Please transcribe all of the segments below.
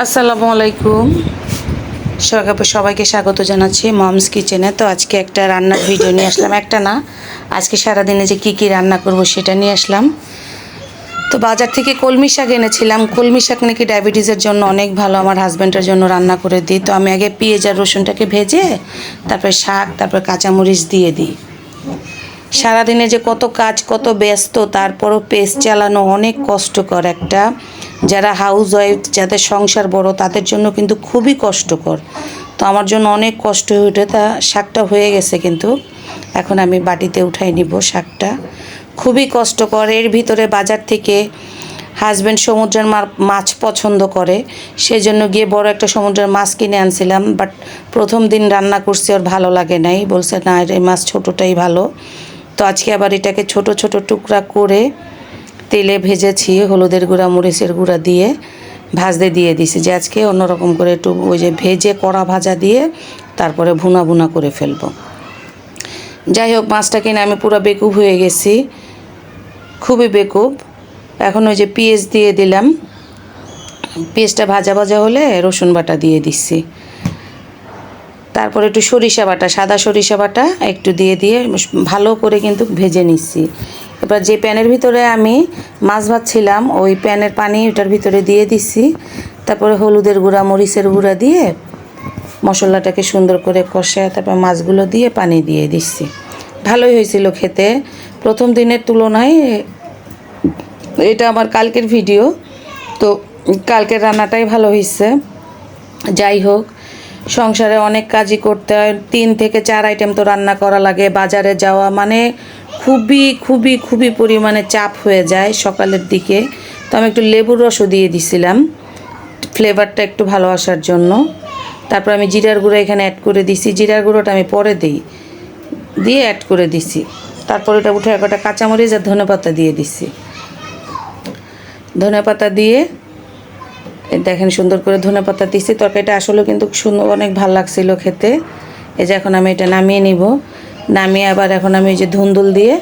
আসসালামু আলাইকুম। সবাইকে সবাইকে স্বাগত জানাচ্ছি মমস কিচেনে। তো আজকে একটা রান্নার ভিডিও নিয়ে আসলাম। একটা না, আজকে সারাদিনে যে কী কী রান্না করব সেটা নিয়ে আসলাম। তো বাজার থেকে কলমি শাক এনেছিলাম। কলমি শাক নাকি ডায়াবেটিসের জন্য অনেক ভালো। আমার হাজব্যান্ডের জন্য রান্না করে দিই। তো আমি আগে পেঁয়াজ আর রসুনটাকে ভেজে, তারপরে শাক, তারপর কাঁচামরিচ দিয়ে দিই। সারাদিনে যে কত কাজ, কত ব্যস্ত, তারপরও পেস চালানো অনেক কষ্টকর একটা যারা হাউস ওয়াইফ যাদের সংসার বড়, তাদের জন্য কিন্তু খুবই কষ্টকর। তো আমার জন্য অনেক কষ্ট হয়ে ওঠে। তা শাকটা হয়ে গেছে কিন্তু। এখন আমি বাটিতে উঠাই নিব শাকটা। খুবই কষ্টকর। এর ভিতরে বাজার থেকে হাজব্যান্ড সমুদ্রের মাছ পছন্দ করে। সেই জন্য গিয়ে বড় একটা সমুদ্রের মাছ কিনে আনছিলাম। বাট প্রথম দিন রান্না করছি, ওর ভালো লাগে নাই। বলছে, না এই মাছ ছোটোটাই ভালো। তো আজকে আবার এটাকে ছোট ছোট টুকরা করে তেলে ভেজেছি, হলুদের গুঁড়া, মরিচের গুঁড়া দিয়ে ভাজতে দিয়ে দিছি। যে আজকে অন্যরকম করে একটু ওই যে ভেজে কড়া ভাজা দিয়ে তারপরে ভুনা ভুনা করে ফেলব। যাই হোক, মাছটা কিনে আমি পুরো বেকুব হয়ে গেছি। খুবই বেকুব। এখন ওই যে পেঁয়াজ দিয়ে দিলাম। পেঁয়াজটা ভাজা ভাজা হলে রসুন বাটা দিয়ে দিচ্ছি। তারপরে একটু সরিষা বাটা, সাদা সরিষা বাটা একটু দিয়ে দিয়ে ভালো করে কিন্তু ভেজে নিচ্ছি। এবার যে প্যানের ভিতরে আমি মাছ ভাজছিলাম, ওই প্যানের পানি ওটার ভিতরে দিয়ে দিচ্ছি তারপরে হলুদের গুঁড়া, মরিচের গুঁড়া দিয়ে মশলাটাকে সুন্দর করে কষে তারপর মাছগুলো দিয়ে পানি দিয়ে দিচ্ছি ভালোই হয়েছিল খেতে। প্রথম দিনের তুলনায় এটা আমার কালকের ভিডিও, তো কালকের রান্নাটাই ভালো হয়েছে। যাই হোক সংসারে অনেক কাজই করতে হয়। তিন থেকে চার আইটেম তো রান্না করা লাগে, বাজারে যাওয়া মানে খুবই খুবই খুবই পরিমাণে চাপ হয়ে যায় সকালের দিকে। তো আমি একটু লেবুর রসও দিয়ে দিছিলাম ফ্লেভারটা একটু ভালো আসার জন্য। তারপর আমি জিরার গুঁড়ো এখানে অ্যাড করে দিছি, জিরার গুঁড়োটা আমি পরে দিই, দিয়ে অ্যাড করে দিছি। তারপর ওটা উঠে একটা কাঁচামরিচ আর ধনে পাতা দিয়ে দিছি। ধনে পাতা দিয়ে দেখেন সুন্দর করে ধনে পাতা দিচ্ছি তরকারিটা আসলে কিন্তু সুন্দর, অনেক ভালো লাগছিল খেতে। এই যে এখন আমি এটা নামিয়ে নিব। নামিয়ে আবার এখন আমি যে ধুন্দুল দিয়ে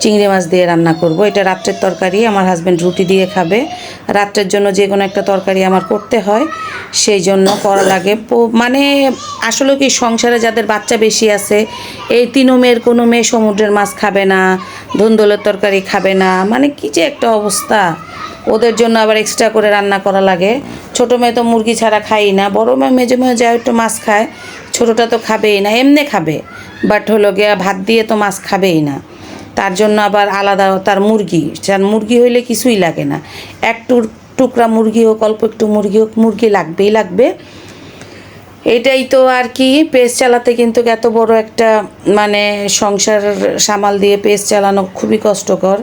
চিংড়ি মাছ দিয়ে রান্না করব। এটা রাত্রের তরকারি, আমার হাজব্যান্ড রুটি দিয়ে খাবে। রাত্রের জন্য যে কোনো একটা তরকারি আমার করতে হয়। সেই জন্য করা লাগে। মানে আসলে কি, সংসারে যাদের বাচ্চা বেশি আছে, এই তিনও মেয়ের কোনো মেয়ে সমুদ্রের মাছ খাবে না ধুন্দুলের তরকারি খাবে না মানে কি যে একটা অবস্থা। ওদের জন্য আবার এক্সট্রা করে রান্না করা লাগে। ছোটো মেয়ে তো মুরগি ছাড়া খাই না, বড় মেয়ে মেজে মেয়ে যা একটু মাছ খায়, ছোটোটা তো খাবেই না, এমনি খাবে। বাট হলো গিয়া ভাত দিয়ে তো মাছ খাবেই না। তার জন্য আবার আলাদা তার মুরগি তার মুরগি হইলে কিছুই লাগে না। এক টুর- টুকরা মুরগি হোক, অল্প একটু মুরগি হোক, মুরগি লাগবেই লাগবে। এটাই তো আর কি পেজ চালাতে কিন্তু এত বড় একটা মানে সংসার সামাল দিয়ে পেজ চালানো খুবই কষ্টকর।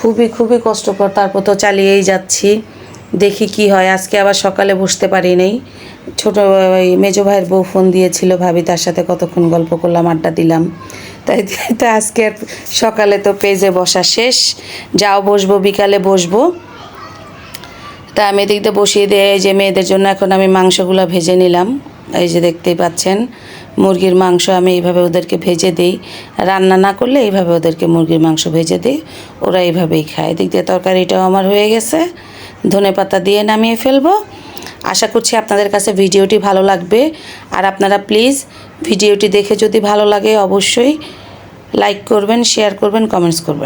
খুবই খুবই কষ্টকর, তারপর তো চালিয়েই যাচ্ছি। দেখি কি হয়, আজকে আবার সকালে বসতে পারি নাই। ছোটো ওই মেজো ভাইয়ের বউ ফোন দিয়েছিল, ভাবি তার সাথে কতক্ষণ গল্প করলাম, আড্ডা দিলাম। তাই তো আজকে সকালে তো পেজে বসা শেষ। যাও বসবো, বিকালে বসবো। তা আমি এদিক দিয়ে বসিয়ে দিয়ে এই যে মেয়েদের জন্য এখন আমি মাংসগুলো ভেজে নিলাম। এই যে দেখতেই পাচ্ছেন, মুরগির মাংস আমি এইভাবে ওদেরকে ভেজে দিই। রান্না না করলে এইভাবে ওদেরকে মুরগির মাংস ভেজে দিই, ওরা এইভাবেই খায়। এদিক দিয়ে তরকারিটাও আমার হয়ে গেছে, ধনে পাতা দিয়ে নামিয়ে ফেলব। আশা করছি আপনাদের কাছে ভিডিওটি ভালো লাগবে। আর আপনারা প্লিজ ভিডিওটি দেখে যদি ভালো লাগে অবশ্যই লাইক করবেন, শেয়ার করবেন, কমেন্টস করবেন।